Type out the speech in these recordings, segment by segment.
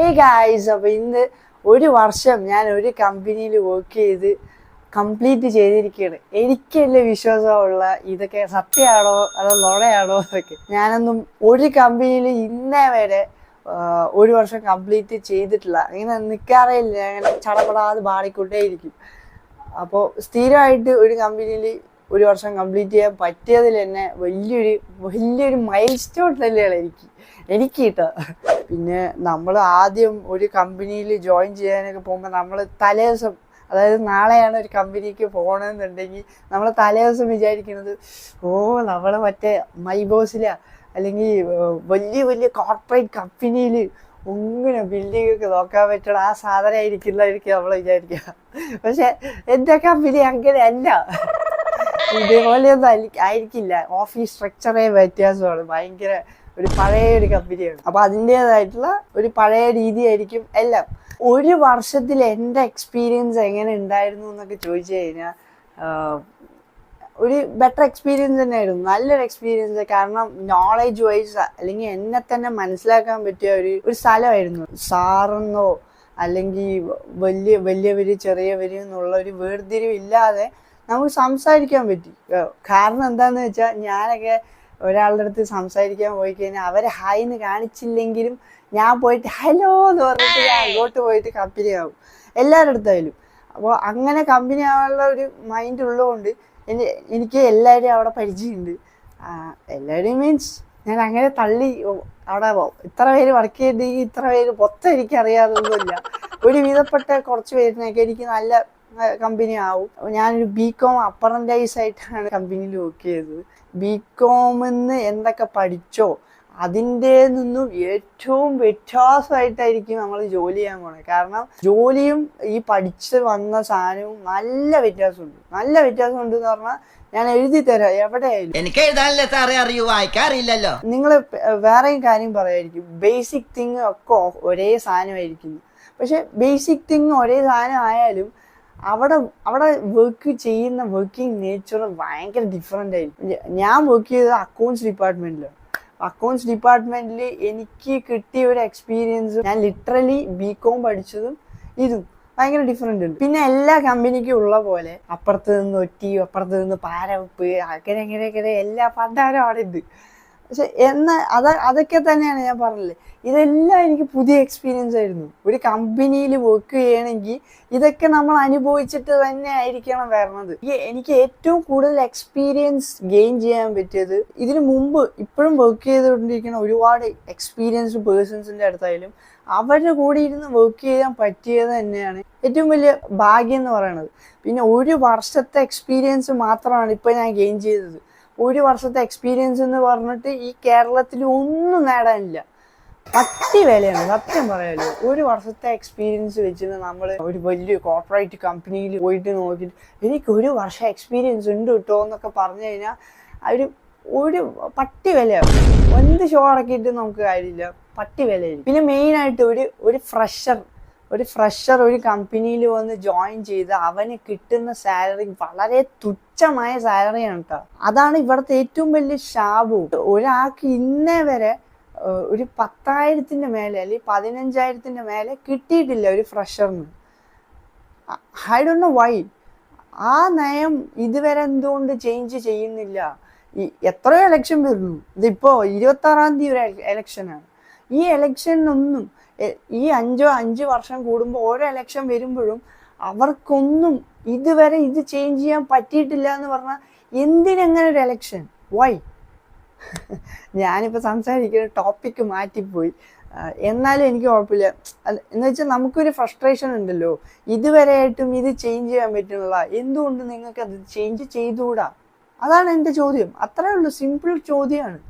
Hey guys അപ്പോൾ ഇന്ന് ഒരു വർഷം ഞാൻ ഒരു കമ്പനിയിൽ വർക്ക് ചെയ്ത് കംപ്ലീറ്റ് ചെയ്തിരിക്കുകയാണ് എനിക്കല്ലേ വിശ്വാസമുള്ള ഇതൊക്കെ സത്യമാണോ അതോ നുണയാണോ എന്നൊക്കെ. ഞാനൊന്നും ഒരു കമ്പനിയിൽ ഇന്നേ വരെ ഒരു വർഷം കംപ്ലീറ്റ് ചെയ്തിട്ടില്ല. അങ്ങനെ നിൽക്കാറേ ഇല്ല. അങ്ങനെ ചടപടാതെ പാടിക്കൊണ്ടേയിരിക്കും അപ്പോൾ സ്ഥിരമായിട്ട് ഒരു കമ്പനിയിൽ ഒരു വർഷം കംപ്ലീറ്റ് ചെയ്യാൻ പറ്റിയതിൽ തന്നെ വലിയൊരു വലിയൊരു മൈൽ സ്റ്റോൺ തന്നെയാണ് എനിക്ക്. എനിക്ക് കിട്ടുക. പിന്നെ നമ്മൾ ആദ്യം ഒരു കമ്പനിയിൽ ജോയിൻ ചെയ്യാനൊക്കെ പോകുമ്പോൾ നമ്മൾ തലേദിവസം അതായത് നാളെയാണ് ഒരു കമ്പനിക്ക് പോകണമെന്നുണ്ടെങ്കിൽ നമ്മൾ തലേദിവസം വിചാരിക്കുന്നത് ഓ നമ്മൾ മറ്റേ മൈ ബോസിലാ അല്ലെങ്കിൽ വലിയ വലിയ കോർപ്പറേറ്റ് കമ്പനിയിൽ ഇങ്ങനെ ബിൽഡിംഗ് ഒക്കെ നോക്കാൻ പറ്റണ ആ സാധനമായിരിക്കുന്നതായിരിക്കും നമ്മൾ വിചാരിക്കുക. പക്ഷെ എന്റെ കമ്പനി അങ്ങനെയല്ല ഇതേപോലെയൊന്നും ആയി- ആയിരിക്കില്ല. ഓഫീസ് സ്ട്രക്ചറേ വ്യത്യാസമാണ്. ഭയങ്കര ഒരു പഴയ ഒരു കമ്പനിയാണ്. അപ്പൊ അതിന്റെതായിട്ടുള്ള ഒരു പഴയ രീതിയായിരിക്കും എല്ലാം. ഒരു വർഷത്തിൽ എന്റെ എക്സ്പീരിയൻസ് എങ്ങനെ ഉണ്ടായിരുന്നു എന്നൊക്കെ ചോദിച്ചു കഴിഞ്ഞാൽ ഒരു ബെറ്റർ എക്സ്പീരിയൻസ് തന്നെയായിരുന്നു. നല്ലൊരു എക്സ്പീരിയൻസ് കാരണം നോളേജ് വൈസ് അല്ലെങ്കിൽ എന്നെ തന്നെ മനസ്സിലാക്കാൻ പറ്റിയ ഒരു ഒരു സ്ഥലമായിരുന്നു. സാറെന്നോ അല്ലെങ്കിൽ വലിയ വലിയവര് ചെറിയവര് എന്നുള്ള ഒരു വേർതിരിവില്ലാതെ നമുക്ക് സംസാരിക്കാൻ പറ്റി. കാരണം എന്താന്ന് വെച്ചാൽ ഞാനൊക്കെ ഒരാളുടെ അടുത്ത് സംസാരിക്കാൻ പോയി കഴിഞ്ഞാൽ അവരെ ഹായ് എന്ന് കാണിച്ചില്ലെങ്കിലും ഞാൻ പോയിട്ട് ഹലോ എന്ന് പറഞ്ഞിട്ട് ഞാൻ അങ്ങോട്ട് പോയിട്ട് കമ്പനി ആവും. എല്ലാവരുടെ അടുത്തായാലും. അപ്പോൾ അങ്ങനെ കമ്പനി ആവാനുള്ള ഒരു മൈൻഡ് ഉള്ളതുകൊണ്ട് എനി- എനിക്ക് എല്ലാവരെയും അവിടെ പരിചയമുണ്ട് എല്ലാവരെയും മീൻസ് ഞാൻ അങ്ങനെ തള്ളി അവിടെ ഇത്ര പേര് വർക്ക് ചെയ്തിട്ടുണ്ടെങ്കിൽ ഇത്ര പേര് മൊത്തം എനിക്ക് അറിയാതൊന്നുമില്ല ഒരു വിധപ്പെട്ട കുറച്ച് പേരിനൊക്കെ എനിക്ക് നല്ല കമ്പനി ആവും. ഞാനൊരു ബി കോം അപ്പറന്റൈസ് ആയിട്ടാണ് കമ്പനിയിൽ വർക്ക് ചെയ്തത് ബി കോമിന്ന് എന്തൊക്കെ പഠിച്ചോ അതിന്റെ നിന്നും ഏറ്റവും വ്യത്യാസമായിട്ടായിരിക്കും നമ്മൾ ജോലി ചെയ്യാൻ പോണത്. കാരണം ജോലിയും ഈ പഠിച്ച് വന്ന സാധനവും നല്ല വ്യത്യാസമുണ്ട്. നല്ല വ്യത്യാസമുണ്ട് എന്ന് പറഞ്ഞാൽ ഞാൻ എഴുതി തരാം. എവിടെയായാലും. എനിക്ക് എഴുതാനല്ലേ സാറേ അറിയൂ? വായിക്കാറില്ലല്ലോ. നിങ്ങൾ വേറെയും കാര്യം പറയായിരിക്കും. ബേസിക് തിങ് ഒക്കെ ഒരേ സാധനമായിരിക്കും. പക്ഷെ ബേസിക് തിങ് ഒരേ സാധനം ആയാലും അവിടെ അവിടെ വർക്ക് ചെയ്യുന്ന വർക്കിംഗ് നേച്ചർ ഭയങ്കര ഡിഫറെന്റ് ആയിരിക്കും. ഞാൻ വർക്ക് ചെയ്തത് അക്കൗണ്ട്സ് ഡിപ്പാർട്ട്മെന്റിലാണ് അക്കൗണ്ട്സ് ഡിപ്പാർട്ട്മെന്റിൽ എനിക്ക് കിട്ടിയ ഒരു എക്സ്പീരിയൻസ് ഞാൻ ലിറ്ററലി ബി കോം പഠിച്ചതും ഇതും ഭയങ്കര ഡിഫറെന്റ് ഉണ്ട്. പിന്നെ എല്ലാ കമ്പനിക്കും ഉള്ള പോലെ അപ്പുറത്ത് നിന്ന് ഒറ്റി അപ്പുറത്ത് നിന്ന് പാരവെപ്പ് അങ്ങനെ അങ്ങനെ അങ്ങനെ എല്ലാ പണ്ടാരും അവിടെ ഉണ്ട് പക്ഷെ എന്ന അത് അതൊക്കെ തന്നെയാണ് ഞാൻ പറഞ്ഞത്. ഇതെല്ലാം എനിക്ക് പുതിയ എക്സ്പീരിയൻസ് ആയിരുന്നു. ഒരു കമ്പനിയിൽ വർക്ക് ചെയ്യണമെങ്കിൽ ഇതൊക്കെ നമ്മൾ അനുഭവിച്ചിട്ട് തന്നെ ആയിരിക്കണം വരണത്. എനിക്ക് ഏറ്റവും കൂടുതൽ എക്സ്പീരിയൻസ് ഗെയിൻ ചെയ്യാൻ പറ്റിയത് ഇതിനു മുമ്പ് ഇപ്പോഴും വർക്ക് ചെയ്തുകൊണ്ടിരിക്കുന്ന ഒരുപാട് എക്സ്പീരിയൻസ്ഡ് പേഴ്സൺസിന്റെ അടുത്തായാലും അവരുടെ കൂടെ ഇരുന്ന് വർക്ക് ചെയ്യാൻ പറ്റിയത് തന്നെയാണ് ഏറ്റവും വലിയ ഭാഗ്യം എന്ന് പറയുന്നത്. പിന്നെ ഒരു വർഷത്തെ എക്സ്പീരിയൻസ് മാത്രമാണ് ഇപ്പോൾ ഞാൻ ഗെയിൻ ചെയ്തത്. ഒരു വർഷത്തെ എക്സ്പീരിയൻസ് എന്ന് പറഞ്ഞിട്ട് ഈ കേരളത്തിൽ ഒന്നും നേടാനില്ല. പട്ടി വിലയാണ് സത്യം പറയാലോ. ഒരു വർഷത്തെ എക്സ്പീരിയൻസ് വെച്ചിട്ട് നമ്മൾ ഒരു വലിയ കോർപ്പറേറ്റ് കമ്പനിയിൽ പോയിട്ട് നോക്കിയിട്ട് എനിക്ക് ഒരു വർഷം എക്സ്പീരിയൻസ് ഉണ്ട് കേട്ടോ എന്നൊക്കെ പറഞ്ഞു കഴിഞ്ഞാൽ ഒരു ഒരു പട്ടി വിലയാണ് എന്ത് ഷോ അടക്കിയിട്ട് നമുക്ക് കാര്യമില്ല. പട്ടി വിലയായിരിക്കും. പിന്നെ മെയിനായിട്ട് ഒരു ഒരു ഫ്രഷർ ഒരു ഫ്രഷർ ഒരു കമ്പനിയിൽ വന്ന് ജോയിൻ ചെയ്ത് അവന് കിട്ടുന്ന സാലറി വളരെ തുച്ഛമായ സാലറിയാണ് കേട്ടോ അതാണ് ഇവിടുത്തെ ഏറ്റവും വലിയ ശാപവും ഒരാൾക്ക് ഇന്നേ വരെ ഒരു പത്തായിരത്തിന്റെ മേലെ അല്ലെങ്കിൽ പതിനഞ്ചായിരത്തിന്റെ മേലെ കിട്ടിയിട്ടില്ല ഒരു ഫ്രഷറിന് ഐ ഡോ നോ വൈ ആ നയം ഇതുവരെ എന്തുകൊണ്ട് ചേഞ്ച് ചെയ്യുന്നില്ല? എത്രയോ എലക്ഷൻ വരുന്നു. ഇതിപ്പോ ഇരുപത്തി ആറാം തീയതി ഒരു എലക്ഷനാണ് ഈ എലക്ഷനൊന്നും ഈ അഞ്ചോ അഞ്ച് വർഷം കൂടുമ്പോൾ ഓരോ ഇലക്ഷൻ വരുമ്പോഴും അവർക്കൊന്നും ഇതുവരെ ഇത് ചേഞ്ച് ചെയ്യാൻ പറ്റിയിട്ടില്ല എന്ന് പറഞ്ഞാൽ എന്തിനെങ്ങനെ ഒരു ഇലക്ഷൻ വൈ ഞാനിപ്പോൾ സംസാരിക്കുന്ന ടോപ്പിക്ക് മാറ്റിപ്പോയി. എന്നാലും എനിക്ക് കുഴപ്പമില്ല. എന്ന് വെച്ചാൽ നമുക്കൊരു ഫ്രസ്ട്രേഷൻ ഉണ്ടല്ലോ. ഇതുവരെയായിട്ടും ഇത് ചേഞ്ച് ചെയ്യാൻ പറ്റുന്നില്ല. എന്തുകൊണ്ട് നിങ്ങൾക്ക് അത് ചേഞ്ച് ചെയ്തുകൂടാ? അതാണ് എന്റെ ചോദ്യം. അത്രേ ഉള്ളൂ. സിമ്പിൾ ചോദ്യമാണ്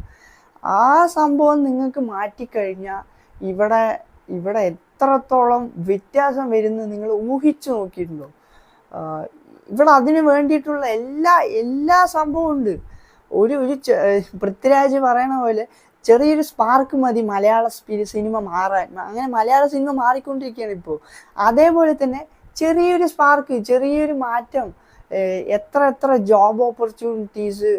ആ സംഭവം നിങ്ങൾക്ക് മാറ്റിക്കഴിഞ്ഞാൽ ഇവിടെ ഇവിടെ എത്രത്തോളം വ്യത്യാസം വരുന്നു നിങ്ങൾ ഊഹിച്ചു നോക്കിയിട്ടുണ്ടോ? ഇവിടെ അതിന് വേണ്ടിയിട്ടുള്ള എല്ലാ എല്ലാ സംഭവവും ഉണ്ട്. ഒരു ഒരു പൃഥ്വിരാജ് പറയണ പോലെ ചെറിയൊരു സ്പാർക്ക് മതി മലയാള സിനിമ മാറാൻ. അങ്ങനെ മലയാള സിനിമ മാറിക്കൊണ്ടിരിക്കുകയാണ് ഇപ്പോൾ. അതേപോലെ തന്നെ ചെറിയൊരു സ്പാർക്ക് ചെറിയൊരു മാറ്റം എത്ര എത്ര ജോബ് ഓപ്പർച്യൂണിറ്റീസ്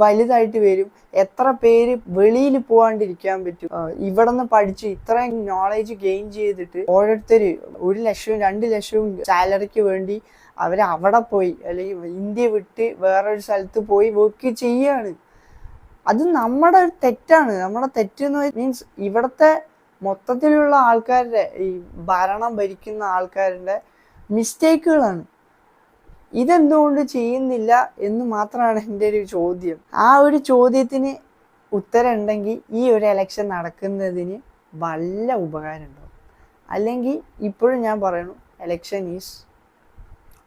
വലുതായിട്ട് വരും. എത്ര പേര് വെളിയിൽ പോകാണ്ടിരിക്കാൻ പറ്റും? ഇവിടെ നിന്ന് പഠിച്ച് ഇത്രയും നോളേജ് ഗെയിൻ ചെയ്തിട്ട് ഓരോരുത്തർ ഒരു ലക്ഷവും രണ്ട് ലക്ഷവും സാലറിക്ക് വേണ്ടി അവർ അവിടെ പോയി അല്ലെങ്കിൽ ഇന്ത്യ വിട്ട് വേറൊരു സ്ഥലത്ത് പോയി വർക്ക് ചെയ്യാണ്. അത് നമ്മുടെ തെറ്റാണ്. നമ്മുടെ തെറ്റെന്ന് മീൻസ് ഇവിടുത്തെ മൊത്തത്തിലുള്ള ആൾക്കാരുടെ ഈ ഭരണം ഭരിക്കുന്ന ആൾക്കാരുടെ മിസ്റ്റേക്കുകളാണ് ഇതെന്തുകൊണ്ട് ചെയ്യുന്നില്ല എന്ന് മാത്രമാണ് എന്റെ ഒരു ചോദ്യം. ആ ഒരു ചോദ്യത്തിന് ഉത്തരം ഉണ്ടെങ്കിൽ ഈ ഒരു എലക്ഷൻ നടക്കുന്നതിന് വല്ല ഉപകാരം ഉണ്ടാവും അല്ലെങ്കിൽ ഇപ്പോഴും ഞാൻ പറയണു എലക്ഷൻ ഈസ്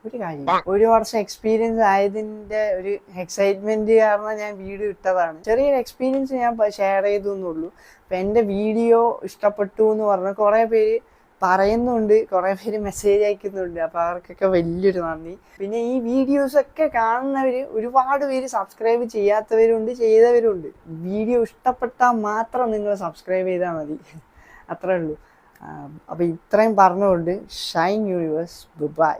ഒരു കാര്യം. ഒരു വർഷം എക്സ്പീരിയൻസ് ആയതിന്റെ ഒരു എക്സൈറ്റ്മെന്റ് കാരണം ഞാൻ വീഡിയോ ഇട്ടതാണ്. ചെറിയൊരു എക്സ്പീരിയൻസ് ഞാൻ ഷെയർ ചെയ്തു എന്നുള്ളൂ. അപ്പം എന്റെ വീഡിയോ ഇഷ്ടപ്പെട്ടു എന്ന് പറഞ്ഞ കുറേ പേര് പറയുന്നുണ്ട്. കുറേ പേര് മെസ്സേജ് അയക്കുന്നുണ്ട്. അപ്പൊ അവർക്കൊക്കെ വലിയൊരു നന്ദി. പിന്നെ ഈ വീഡിയോസ് ഒക്കെ കാണുന്നവര് ഒരുപാട് പേര് സബ്സ്ക്രൈബ് ചെയ്യാത്തവരുണ്ട് ചെയ്തവരുണ്ട്. വീഡിയോ ഇഷ്ടപ്പെട്ടാൽ മാത്രം നിങ്ങൾ സബ്സ്ക്രൈബ് ചെയ്താൽ മതി. അത്രേ ഉള്ളൂ. അപ്പൊ ഇത്രയും പറഞ്ഞുകൊണ്ട് ഷൈൻ യൂണിവേഴ്സ് ബൈ